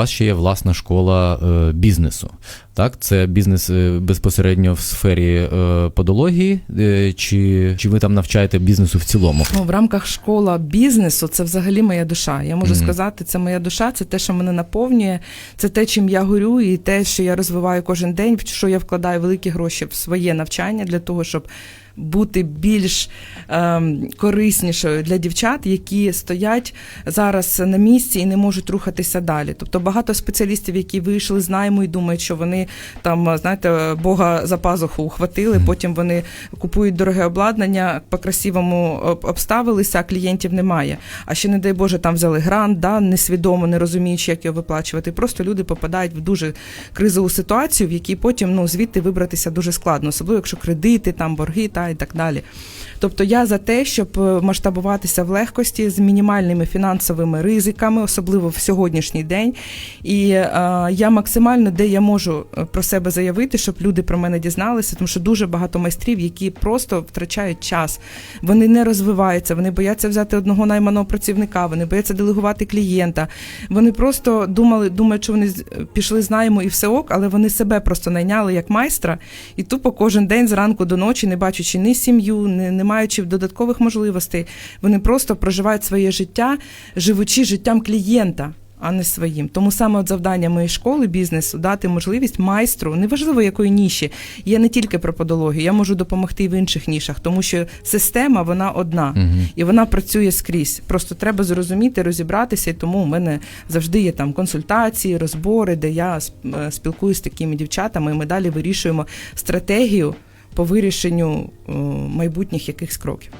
вас ще є власна школа е, бізнесу. Так, це бізнес е, безпосередньо в сфері е, подології, е, чи, чи ви там навчаєте бізнесу в цілому? Ну, в рамках школа бізнесу це взагалі моя душа. Я можу Мгм. сказати, це моя душа, це те, що мене наповнює, це те, чим я горю, і те, що я розвиваю кожен день, що я вкладаю великі гроші в своє навчання для того, щоб. Бути більш ем, кориснішою для дівчат, які стоять зараз на місці і не можуть рухатися далі. Тобто багато спеціалістів, які вийшли з найму і думають, що вони там, знаєте, Бога за пазуху ухватили, потім вони купують дороге обладнання, по-красивому обставилися, а клієнтів немає. А ще, не дай Боже, там взяли грант, да, несвідомо, не розуміючи, як його виплачувати. Просто люди попадають в дуже кризову ситуацію, в якій потім ну, звідти вибратися дуже складно, особливо якщо кредити, там борги та і так далі. Тобто я за те, щоб е, масштабуватися в легкості з мінімальними фінансовими ризиками, особливо в сьогоднішній день. І е, я максимально, де я можу е, про себе заявити, щоб люди про мене дізналися, тому що дуже багато майстрів, які просто втрачають час, вони не розвиваються, вони бояться взяти одного найманого працівника, вони бояться делегувати клієнта. Вони просто думали, думають, що вони пішли з найму і все ок, але вони себе просто найняли як майстра, і тупо кожен день зранку до ночі, не бачачи ні сім'ю, не, не маючи додаткових можливостей, вони просто проживають своє життя, живучи життям клієнта. А не своїм. Тому саме от завдання моєї школи бізнесу дати можливість майстру, неважливо якої ніші, є не тільки про подологію, я можу допомогти і в інших нішах, тому що система вона одна Мгм. і вона працює скрізь. Просто треба зрозуміти, розібратися, і тому у мене завжди є там консультації, розбори, де я е, спілкуюся з такими дівчатами, і ми далі вирішуємо стратегію по вирішенню е, майбутніх якихось кроків.